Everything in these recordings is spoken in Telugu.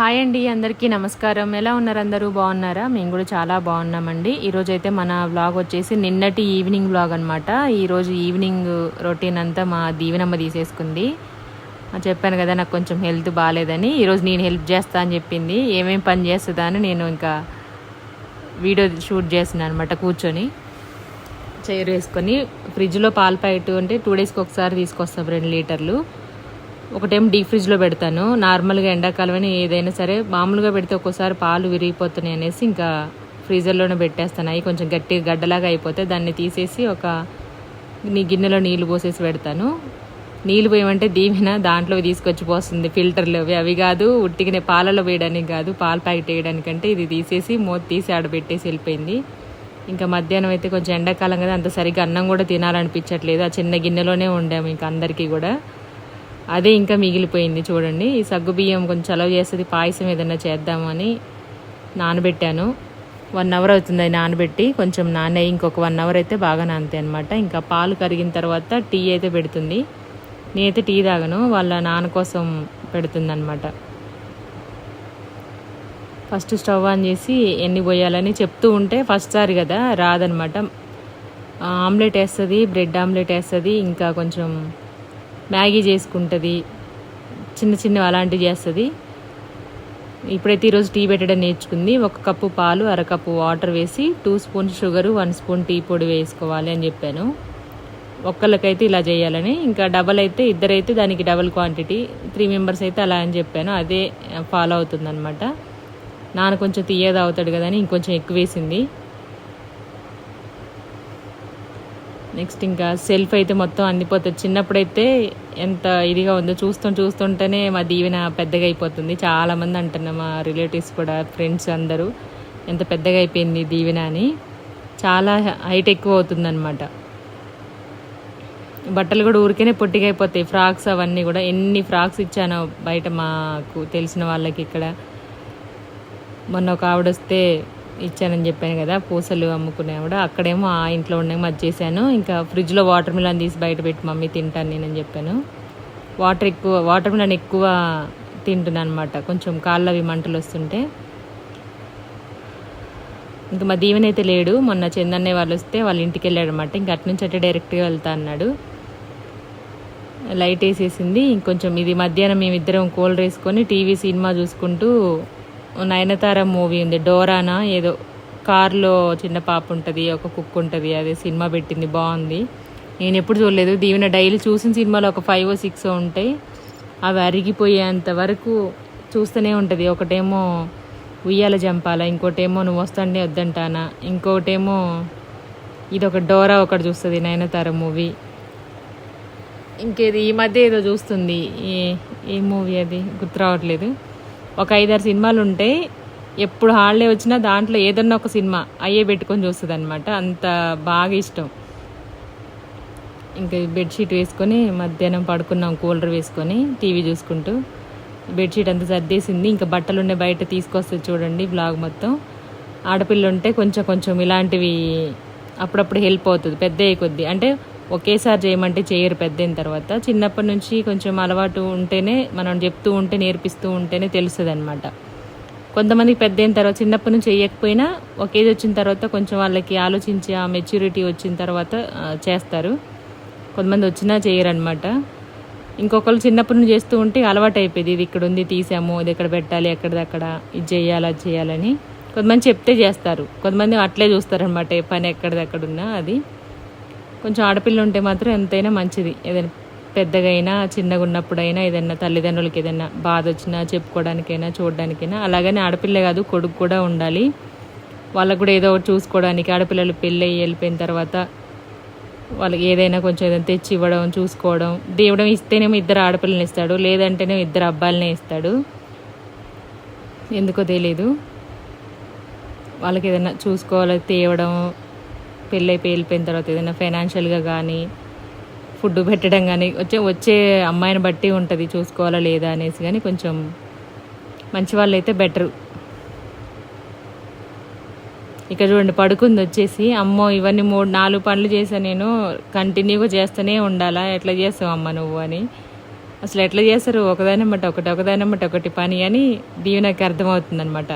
హాయ్ అండి అందరికీ నమస్కారం. ఎలా ఉన్నారు అందరూ? బాగున్నారా? మేము కూడా చాలా బాగున్నామండి. ఈరోజు అయితే మన వ్లాగ్ వచ్చేసి నిన్నటి ఈవినింగ్ వ్లాగ్ అనమాట ఈరోజు ఈవినింగ్ రొటీన్ అంతా మా దీవెనమ్మ తీసేసుకుంది. చెప్పాను కదా నాకు కొంచెం హెల్త్ బాగాలేదని ఈరోజు నేను హెల్ప్ చేస్తా అని చెప్పింది. ఏమేమి పని చేస్తుందా అని నేను ఇంకా వీడియో షూట్ చేసిన అనమాట కూర్చొని. చైర్ వేసుకొని. ఫ్రిడ్జ్లో పాల ప్యాకెట్ అంటే టూ డేస్కి ఒకసారి తీసుకొస్తాం రెండు లీటర్లు. ఒకటేమో డీప్ ఫ్రిడ్జ్లో పెడతాను. నార్మల్గా ఎండాకాలం ఏదైనా సరే మామూలుగా పెడితే ఒక్కోసారి పాలు విరిగిపోతున్నాయి అనేసి ఇంకా ఫ్రీజర్లోనే పెట్టేస్తాను. అవి కొంచెం గట్టిగా గడ్డలాగా అయిపోతే దాన్ని తీసేసి ఒక నీ గిన్నెలో నీళ్ళు పోసేసి పెడతాను. నీళ్ళు పోయమంటే దీవెన దాంట్లో తీసుకొచ్చి పోస్తుంది ఫిల్టర్లు అవి అవి కాదు ఉట్టిగానే పాలలో వేయడానికి కాదు పాలు ప్యాకెట్ వేయడానికంటే ఇది తీసేసి మూత తీసి ఆడ పెట్టేసి వెళ్ళిపోయింది. ఇంకా మధ్యాహ్నం అయితే కొంచెం ఎండాకాలం కదా అంత సరిగ్గా అన్నం కూడా తినాలనిపించట్లేదు. ఆ చిన్న గిన్నెలోనే ఉండాము ఇంకా అందరికీ కూడా. అదే ఇంకా మిగిలిపోయింది చూడండి. ఈ సగ్గు బియ్యం కొంచెం చలవ చేస్తుంది. పాయసం ఏదైనా చేద్దామని నానబెట్టాను. వన్ అవర్ అవుతుంది అది నానబెట్టి. కొంచెం నానే ఇంకొక వన్ అవర్ అయితే బాగా నానతాయి అనమాట ఇంకా పాలు కరిగిన తర్వాత టీ అయితే పెడుతుంది. నేనైతే టీ తాగను. వాళ్ళ నాన్న కోసం పెడుతుంది అనమాట ఫస్ట్ స్టవ్ ఆన్ చేసి ఎన్ని పోయాలని చెప్తూ ఉంటే ఫస్ట్ సారి కదా రాదనమాట ఆమ్లెట్ వేస్తుంది బ్రెడ్ ఆమ్లెట్ వేస్తుంది ఇంకా కొంచెం మ్యాగీ చేసుకుంటుంది చిన్న చిన్నవి అలాంటివి చేస్తుంది. ఇప్పుడైతే ఈరోజు టీ పెట్టడం నేర్చుకుంది. ఒక కప్పు పాలు అరకప్పు వాటర్ వేసి two spoons sugar one spoon tea పొడి వేసుకోవాలి అని చెప్పాను. ఒక్కళ్ళకైతే ఇలా చేయాలని. ఇంకా డబల్ అయితే ఇద్దరైతే దానికి డబల్ క్వాంటిటీ త్రీ మెంబర్స్ అయితే అలా అని చెప్పాను. అదే ఫాలో అవుతుందన్నమాట. నాన్న కొంచెం తీయగా తాగుతాడు కదా అని ఇంకొంచెం ఎక్కువ వేసింది నెక్స్ట్ ఇంకా సెల్ఫ్ అయితే మొత్తం అందిపోతుంది. చిన్నప్పుడైతే ఎంత ఇదిగా ఉందో చూస్తూ చూస్తుంటేనే మా దీవెన పెద్దగా అయిపోతుంది. చాలామంది అంటున్నారు మా రిలేటివ్స్ కూడా ఫ్రెండ్స్ అందరూ ఎంత పెద్దగా అయిపోయింది దీవెన అని. చాలా హైట్ ఎక్కువ అవుతుందన్నమాట. బట్టలు కూడా ఊరికేనే పొట్టిగా అయిపోతాయి. ఫ్రాక్స్ అవన్నీ కూడా ఎన్ని ఫ్రాక్స్ ఇచ్చానో బయట మాకు తెలిసిన వాళ్ళకి ఇక్కడ. మొన్న ఒక ఆవిడ వస్తే ఇచ్చానని చెప్పాను కదా పూసలు అమ్ముకునే ఆవిడ. అక్కడేమో ఆ ఇంట్లో ఉండే మధ్య చేశాను. ఇంకా ఫ్రిడ్జ్లో వాటర్ మిలన్ తీసి బయట పెట్టి మమ్మీ తింటాను నేనని చెప్పాను. వాటర్ ఎక్కువ వాటర్ మిలన్ ఎక్కువ తింటున్నాను అనమాట కొంచెం కాళ్ళ అవి మంటలు వస్తుంటే. ఇంకా మా దీవెన అయితే లేడు. మొన్న చందన్నే వాళ్ళు వస్తే వాళ్ళ ఇంటికి వెళ్ళాడు అనమాట ఇంకా అటు నుంచి అటే డైరెక్ట్గా వెళ్తా అన్నాడు. లైట్ వేసేసింది. ఇంకొంచెం ఇది మధ్యాహ్నం మేమిద్దరం కోల్డ్ వేసుకొని టీవీ సినిమా చూసుకుంటూ నయనతార మూవీ ఉంది డోరానా ఏదో కార్లో చిన్న పాప ఉంటుంది ఒక కుక్ ఉంటుంది అదే సినిమా పెట్టింది బాగుంది. నేను ఎప్పుడు చూడలేదు దీవెన డైలీ చూసిన సినిమాలో ఒక ఫైవ్ సిక్స్ ఉంటాయి. అవి అరిగిపోయేంత వరకు చూస్తూనే ఉంటుంది. ఒకటేమో ఉయ్యాల జంపాల ఇంకోటేమో నువ్వు వస్తాండే వద్దంటానా ఇంకోటేమో ఇది ఒక డోరా ఒకటి చూస్తుంది నయనతార మూవీ. ఇంకేది ఈ మధ్య ఏదో చూస్తుంది ఏ ఏ మూవీ అది? గుర్తు రావట్లేదు. ఒక ఐదారు సినిమాలు ఉంటాయి ఎప్పుడు హాలిడే వచ్చినా దాంట్లో ఏదన్నా ఒక సినిమా అయ్యే పెట్టుకొని చూస్తుంది అనమాట అంత బాగా ఇష్టం. ఇంకా బెడ్షీట్ వేసుకొని మధ్యాహ్నం పడుకున్నాం కూలర్ వేసుకొని టీవీ చూసుకుంటూ. బెడ్షీట్ అంతా సర్దేసింది. ఇంకా బట్టలు ఉండే బయట తీసుకొస్తుంది చూడండి బ్లాగ్ మొత్తం. ఆడపిల్ల ఉంటే కొంచెం కొంచెం ఇలాంటివి అప్పుడప్పుడు హెల్ప్ అవుతుంది పెద్ద కొద్దీ. అంటే ఒకేసారి చేయమంటే చేయరు పెద్దయిన తర్వాత. చిన్నప్పటి నుంచి కొంచెం అలవాటు ఉంటేనే మనం చెప్తూ ఉంటే నేర్పిస్తూ ఉంటేనే తెలుస్తుంది అనమాట కొంతమందికి పెద్ద అయిన తర్వాత చిన్నప్పటి నుంచి చేయకపోయినా ఒకేది వచ్చిన తర్వాత కొంచెం వాళ్ళకి ఆలోచించి ఆ మెచ్యూరిటీ వచ్చిన తర్వాత చేస్తారు. కొంతమంది వచ్చినా చేయరనమాట ఇంకొకరు చిన్నప్పటి నుంచి చేస్తూ ఉంటే అలవాటు అయిపోయింది. ఇది ఇక్కడ ఉంది తీసాము ఇది ఎక్కడ పెట్టాలి ఎక్కడిదక్కడ ఇది చేయాలి అది చేయాలని కొంతమంది చెప్తే చేస్తారు. కొంతమంది అట్లే చూస్తారనమాట ఏ పని ఎక్కడిది అక్కడ ఉన్నా అది. కొంచెం ఆడపిల్ల ఉంటే మాత్రం ఎంతైనా మంచిది. ఏదైనా పెద్దగా అయినా చిన్నగా ఉన్నప్పుడైనా ఏదైనా తల్లిదండ్రులకి ఏదైనా బాధ వచ్చినా చెప్పుకోవడానికైనా చూడడానికైనా అలాగని ఆడపిల్లే కాదు కొడుకు కూడా ఉండాలి. వాళ్ళకు కూడా ఏదో ఒకటి చూసుకోవడానికి ఆడపిల్లలు పెళ్ళి అయ్యి వెళ్ళిపోయిన తర్వాత వాళ్ళకి ఏదైనా కొంచెం ఏదైనా తెచ్చి ఇవ్వడం చూసుకోవడం దేవుడం ఇస్తేనేమో ఇద్దరు ఆడపిల్లని ఇస్తాడు లేదంటేనేమో ఇద్దరు అబ్బాయిలనే ఇస్తాడు. ఎందుకో తెలియదు వాళ్ళకి ఏదైనా చూసుకోవాలి తేవడం పెళ్ళైపోయి వెళ్ళిపోయిన తర్వాత ఏదైనా ఫైనాన్షియల్గా కానీ ఫుడ్ పెట్టడం కానీ వచ్చే వచ్చే అమ్మాయిని బట్టి ఉంటుంది చూసుకోవాలా లేదా అనేసి కానీ కొంచెం మంచి వాళ్ళు అయితే బెటరు ఇక చూడండి పడుకుంది వచ్చేసి అమ్మో ఇవన్నీ మూడు నాలుగు పనులు చేసా నేను కంటిన్యూగా చేస్తూనే ఉండాలా ఎట్లా చేస్తావు అమ్మ నువ్వు అని. అసలు ఎట్లా చేస్తారు? ఒకదానమ్మట ఒకటి ఒకదానమ్మట ఒకటి పని అని దీవెనకి అర్థమవుతుంది అనమాట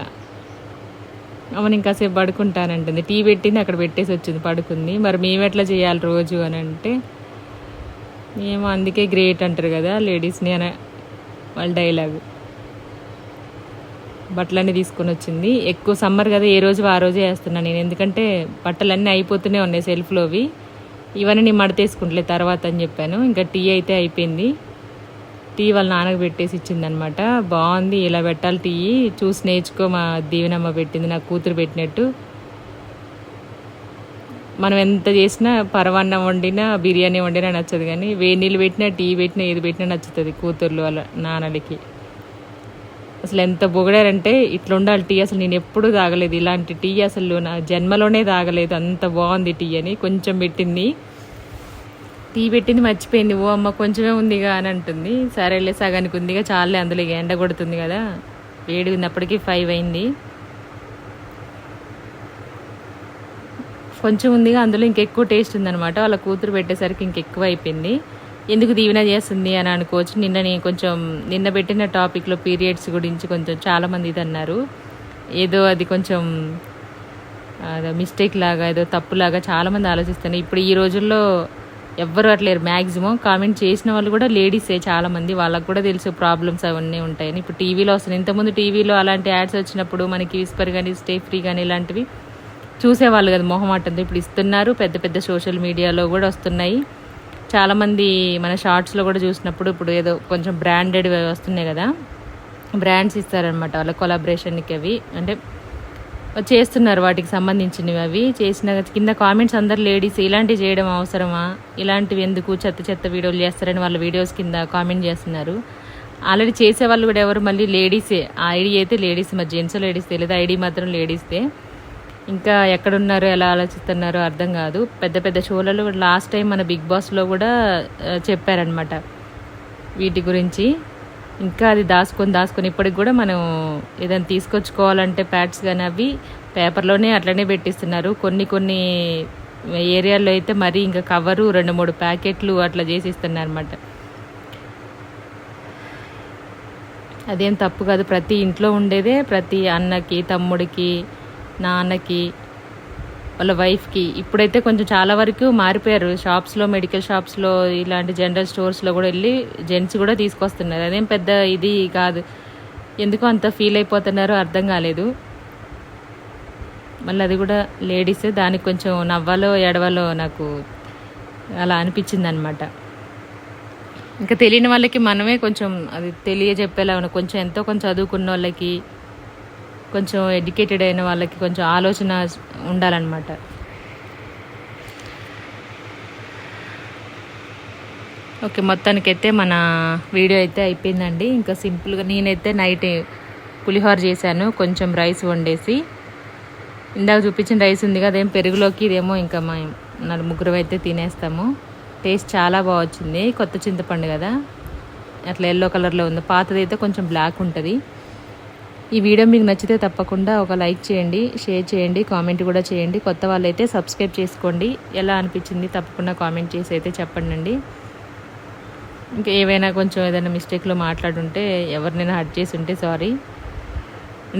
అవును ఇంకాసేపు పడుకుంటానంటుంది. టీ పెట్టింది అక్కడ పెట్టేసి వచ్చింది పడుకుంది. మరి మేము ఎట్లా చేయాలి రోజు? అని అంటే మేము అందుకే గ్రేట్ అంటారు కదా లేడీస్ని అని వాళ్ళ డైలాగ్. బట్టలన్నీ తీసుకొని వచ్చింది. ఎక్కువ సమ్మర్ కదా ఏ రోజు ఆ రోజే వేస్తున్నాను నేను. ఎందుకంటే బట్టలన్నీ అయిపోతూనే ఉన్నాయి సెల్ఫ్లోవి. ఇవన్నీ నేను మడతేసుకుంటలే తర్వాత అని చెప్పాను. ఇంకా టీ అయితే అయిపోయింది. టీ వాళ్ళ నాన్నకు పెట్టేసి ఇచ్చిందనమాట బాగుంది ఇలా పెట్టాలి టీ. చూసి నేర్చుకో మా దీవెనమ్మ పెట్టింది నా కూతురు పెట్టినట్టు. మనం ఎంత చేసినా పరవాన్నం వండినా బిర్యానీ వండినా నచ్చదు కానీ వేడి నీళ్ళు పెట్టినా టీ పెట్టినా ఏది పెట్టినా నచ్చుతుంది కూతుర్లు వాళ్ళ నాన్నలకి. అసలు ఎంత పొగిడారంటే ఇట్లా ఉండాలి టీ అసలు నేను ఎప్పుడూ తాగలేదు. ఇలాంటి టీ అసలు నా జన్మలోనే తాగలేదు. అంత బాగుంది టీ అని కొంచెం పెట్టింది. టీ పెట్టింది మర్చిపోయింది. ఓ అమ్మ కొంచెమే ఉందిగా అని అంటుంది. సరేలే సగానికి ఉందిగా చాలే అందులో ఇక ఎండ కొడుతుంది కదా. వేడి ఉన్నప్పటికీ ఫైవ్ అయింది. కొంచెం ఉందిగా అందులో ఇంకెక్కువ టేస్ట్ ఉందన్నమాట. వాళ్ళ కూతురు పెట్టేసరికి ఇంకెక్కువ అయిపోయింది. ఎందుకు దీవెన చేస్తుంది అని అనుకోవచ్చు. నిన్న నేను కొంచెం నిన్న పెట్టిన టాపిక్లో పీరియడ్స్ గురించి కొంచెం చాలామంది ఇది అన్నారు. ఏదో అది కొంచెం మిస్టేక్ లాగా ఏదో తప్పులాగా చాలామంది ఆలోచిస్తున్నారు. ఇప్పుడు ఈ రోజుల్లో ఎవ్వరు అట్లేరు. మ్యాక్సిమం కామెంట్ చేసిన వాళ్ళు కూడా లేడీసే చాలామంది. వాళ్ళకు కూడా తెలుసు ప్రాబ్లమ్స్ అవన్నీ ఉంటాయని. ఇప్పుడు టీవీలో వస్తున్నాయి ఇంతకుముందు టీవీలో అలాంటి యాడ్స్ వచ్చినప్పుడు మనకి విస్పర్ కానీ స్టే ఫ్రీ కానీ ఇలాంటివి చూసేవాళ్ళు కదా మొహమాటంతో. ఇప్పుడు ఇస్తున్నారు. పెద్ద పెద్ద సోషల్ మీడియాలో కూడా వస్తున్నాయి. చాలామంది మన షార్ట్స్లో కూడా చూసినప్పుడు ఇప్పుడు ఏదో కొంచెం బ్రాండెడ్ వస్తున్నాయి కదా. బ్రాండ్స్ ఇస్తారనమాట వాళ్ళ కొలాబరేషన్కి అవి. అంటే చేస్తున్నారు వాటికి సంబంధించినవి అవి. చేసిన కింద కామెంట్స్ అందరు లేడీస్ ఇలాంటివి చేయడం అవసరమా? ఇలాంటివి ఎందుకు చెత్త చెత్త వీడియోలు చేస్తారని వాళ్ళ వీడియోస్ కింద కామెంట్ చేస్తున్నారు. ఆల్రెడీ చేసే వాళ్ళు కూడా ఎవరు మళ్ళీ లేడీసే. ఆ ఐడి అయితే లేడీస్ మరి జెంట్స్ లేడీస్ తెలియదు. ఐడి మాత్రం లేడీస్తే ఇంకా ఎక్కడున్నారో ఎలా ఆలోచిస్తున్నారో అర్థం కాదు. పెద్ద పెద్ద షోలలో లాస్ట్ టైం మన బిగ్ బాస్లో కూడా చెప్పారనమాట వీటి గురించి. ఇంకా అది దాచుకొని దాచుకొని ఇప్పటికి కూడా మనం ఏదైనా తీసుకొచ్చుకోవాలంటే ప్యాడ్స్ కానీ అవి పేపర్లోనే అట్లనే పెట్టిస్తున్నారు. కొన్ని కొన్ని ఏరియాల్లో అయితే మరీ ఇంకా కవరు రెండు మూడు ప్యాకెట్లు అట్లా చేసి ఇస్తున్నారు అనమాట అదేం తప్పు కాదు. ప్రతి ఇంట్లో ఉండేదే ప్రతి అన్నకి తమ్ముడికి నాన్నకి వాళ్ళ వైఫ్కి ఇప్పుడైతే కొంచెం చాలా వరకు మారిపోయారు. షాప్స్లో మెడికల్ షాప్స్లో ఇలాంటి జనరల్ స్టోర్స్లో కూడా వెళ్ళి జెంట్స్ కూడా తీసుకొస్తున్నారు. అదేం పెద్ద ఇది కాదు. ఎందుకు అంత ఫీల్ అయిపోతున్నారో అర్థం కాలేదు. మళ్ళీ అది కూడా లేడీస్ దానికి కొంచెం నవ్వాలో ఎడవాలో నాకు అలా అనిపించింది అనమాట ఇంకా తెలియని వాళ్ళకి మనమే కొంచెం అది తెలియజెప్పేలా కొంచెం ఎంతో కొంచెం చదువుకున్న వాళ్ళకి కొంచెం ఎడ్యుకేటెడ్ అయిన వాళ్ళకి కొంచెం ఆలోచన ఉండాలన్నమాట. ఓకే మొత్తానికైతే మన వీడియో అయితే అయిపోయిందండి. ఇంకా సింపుల్గా నేనైతే నైట్ పులిహోర చేశాను. కొంచెం రైస్ వండేసి ఇందాక చూపించిన రైస్ ఉంది కదా అదేం పెరుగులోకి ఇదేమో ఇంకా మా ముగ్గురం ముగ్గురు అయితే తినేస్తాము. టేస్ట్ చాలా బాగా వచ్చింది. కొత్త చింతపండు కదా అట్లా ఎల్లో కలర్లో ఉంది. పాతది అయితే కొంచెం బ్లాక్ ఉంటుంది. ఈ వీడియో మీకు నచ్చితే తప్పకుండా ఒక లైక్ చేయండి షేర్ చేయండి కామెంట్ కూడా చేయండి. కొత్త వాళ్ళైతే సబ్స్క్రైబ్ చేసుకోండి. ఎలా అనిపించింది తప్పకుండా కామెంట్ చేసి అయితే చెప్పండి ఇంకా ఏవైనా కొంచెం ఏదైనా మిస్టేక్లో మాట్లాడుంటే ఎవరినైనా హర్ట్ చేసి ఉంటే సారీ.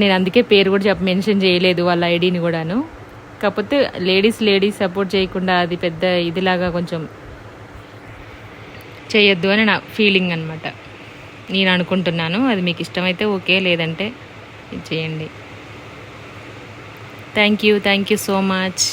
నేను అందుకే పేరు కూడా చెప్ప మెన్షన్ చేయలేదు వాళ్ళ ఐడిని కూడాను. కాకపోతే లేడీస్ లేడీస్ సపోర్ట్ చేయకుండా అది పెద్ద ఇదిలాగా కొంచెం చేయొద్దు అని నా ఫీలింగ్ అనమాట నేను అనుకుంటున్నాను అది మీకు ఇష్టమైతే ఓకే లేదంటే చేయండి. Thank you thank you so much